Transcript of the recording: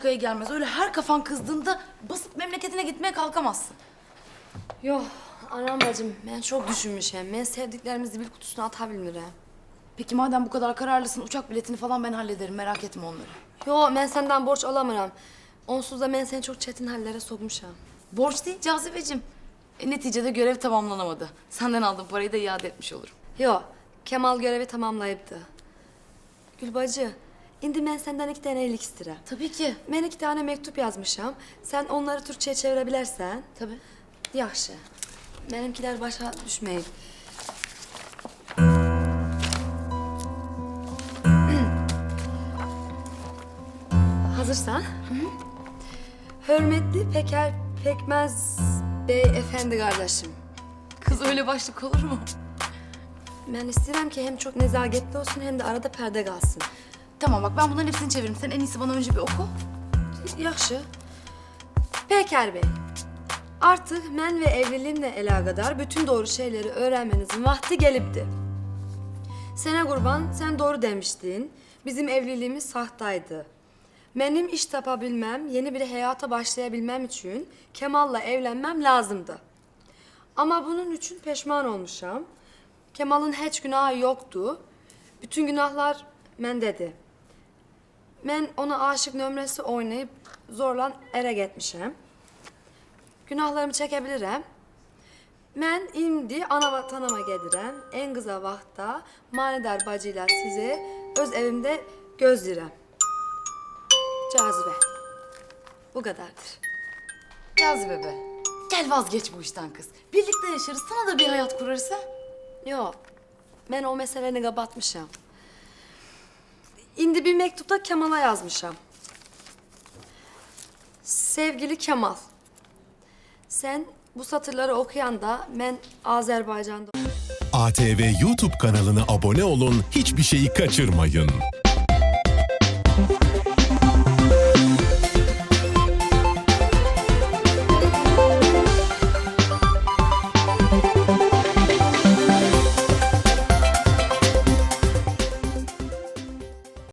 Kaya gelmez. Öyle her kafan kızdığında basıp memleketine gitmeye kalkamazsın. Yo anam bacım ben çok düşünmüşüm. Ben sevdiklerimizi bir kutusuna atabilmirəm. Peki madem bu kadar kararlısın uçak biletini falan ben hallederim. Merak etme onları. Yo ben senden borç alamıram. Onsuz da ben seni çok çetin hallere sokmuşam. Borç değil cazibecim. E, neticede görev tamamlanamadı. Senden aldığım parayı da iade etmiş olurum. Yo Kemal görevi tamamlayıptı. Gül indi ben senden iki tane iyilik istirəm. Tabii ki. Ben iki tane mektup yazmışam. Sen onları Türkçe'ye çevirebilirsen. Tabii. Yaxşı. Benimkiler başa düşmeyin. Hazırsan. Hürmetli Peker Pekmez Bey Efendi kardeşim. Kız öyle başlık olur mu? Ben isterim ki hem çok nezaketli olsun hem de arada perde kalsın. Tamam bak ben bunların hepsini çeviririm. Sen en iyisi bana önce bir oku. Yaxşı. Peker Bey. Artık mən ve evliliğimle əlaqədar bütün doğru şeyleri öğrenmenizin vakti gelipti. Sene kurban sen doğru demiştin. Bizim evliliğimiz sahtaydı. Benim iş tapabilmem, yeni bir hayata başlayabilmem için Kemal'la evlenmem lazımdı. Ama bunun için peşman olmuşam. Kemal'ın hiç günahı yoktu. Bütün günahlar mendədir. Ben ona aşık nömrəsi oynayıp zorla ərə getmişəm. Günahlarımı çekebilirim. Mən indi ana vatanıma gedirəm. En kısa vaxtda manidar bacıyla sizi öz evimdə gözləyirəm. Cazibə. Bu kadardır. Cazibe be. Gel vazgeç bu işten kız. Birlikte yaşarız. Sana da bir hayat kurarız ha. Yok. Ben o meseleni kapatmışam. İndi bir mektupta Kemal'a yazmışam. Sevgili Kemal. Sen bu satırları okuyanda ben Azerbaycan'da ATV YouTube kanalına abone olun, hiçbir şeyi kaçırmayın.